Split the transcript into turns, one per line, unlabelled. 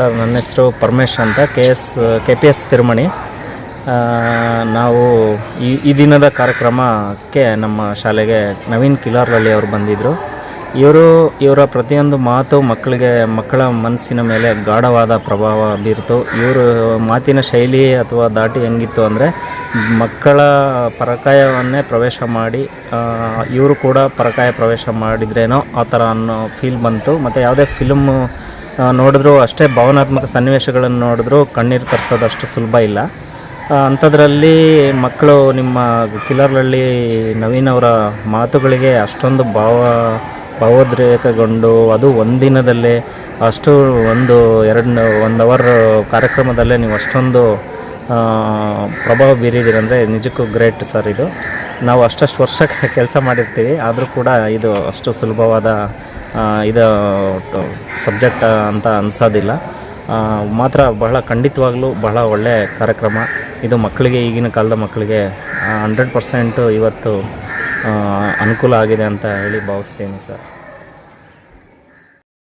Sir ನನ್ನ ಹೆಸರು ಪರಮೇಶ್ ಅಂತ K S K P S Tirumani ನಾವು ಈ ಈ ದಿನದ ಕಾರ್ಯಕ್ರಮಕ್ಕೆ ನಮ್ಮ ಶಾಲೆಗೆ ನವೀನ್ ಕಿಲಾರ್ಲಳ್ಳಿ ಅವರು ಬಂದಿದ್ದರು ಇವರು ಇವರ ಪ್ರತಿಯೊಂದು ಮಾತು ಮಕ್ಕಳಿಗೆ ಮಕ್ಕಳ ಮನಸ್ಸಿನ ಮೇಲೆ ಗಾಢವಾದ ಪ್ರಭಾವ ಬೀರ್ತು. ಇವರು ಮಾತಿನ ಶೈಲಿ ಅಥವಾ ದಾಟಿ ಹೆಂಗಿತ್ತು ಅಂದರೆ ಮಕ್ಕಳ ಪರಕಾಯವನ್ನೇ ಪ್ರವೇಶ ಮಾಡಿ ಇವರು ಕೂಡ ಪರಕಾಯ ಪ್ರವೇಶ ಮಾಡಿದ್ರೇನೋ ಆ ಥರ ಅನ್ನೋ ಫೀಲ್ ಬಂತು. ಮತ್ತು ಯಾವುದೇ ಫಿಲ್ಮು ಆ, ನೋಡಿದ್ರು ಅಷ್ಟೇ ಭಾವನಾತ್ಮಕ ಸನ್ನಿವೇಶಗಳನ್ನು ನೋಡಿದ್ರು, ಕಣ್ಣೀರು ತರಿಸೋದು ಅಷ್ಟು ಸುಲಭ ಇಲ್ಲ. ಅಂಥದ್ರಲ್ಲಿ ಮಕ್ಕಳು ನಿಮ್ಮ ಕಿಲರ್ಲಳ್ಳಿ ನವೀನ್ ಅವರ ಮಾತುಗಳಿಗೆ ಅಷ್ಟೊಂದು ಭಾವ, ಭಾವೋದ್ರೇಕಗೊಂಡು ಅದು ಒಂದಿನದಲ್ಲೇ ಅಷ್ಟು ಒಂದು ಎರಡು, ಒಂದು ಅವರ್ ಕಾರ್ಯಕ್ರಮದಲ್ಲೇ ನೀವು ಅಷ್ಟೊಂದು ಪ್ರಭಾವ ಬೀರಿದ್ದೀರಿ. ಅಂದರೆ ನಿಜಕ್ಕೂ ಗ್ರೇಟ್ ಸರ್ ಇದು. ನಾವು ಅಷ್ಟಷ್ಟು ವರ್ಷ ಕೆಲಸ ಮಾಡಿರ್ತೀವಿ. ಆದರೂ ಕೂಡ ಇದು ಅಷ್ಟು ಸುಲಭವಾದ ಇದು ಸಬ್ಜೆಕ್ಟ್ ಅಂತ ಅನಿಸೋದಿಲ್ಲ. ಮಾತ್ರ ಬಹಳ ಖಂಡಿತವಾಗ್ಲೂ ಬಹಳ ಒಳ್ಳೆಯ ಕಾರ್ಯಕ್ರಮ. ಇದು ಮಕ್ಕಳಿಗೆ, ಈಗಿನ ಕಾಲದ ಮಕ್ಕಳಿಗೆ ಹಂಡ್ರೆಡ್ ಪರ್ಸೆಂಟು ಇವತ್ತು ಅನುಕೂಲ ಆಗಿದೆ ಅಂತ ಹೇಳಿ ಭಾವಿಸ್ತೀನಿ ಸರ್.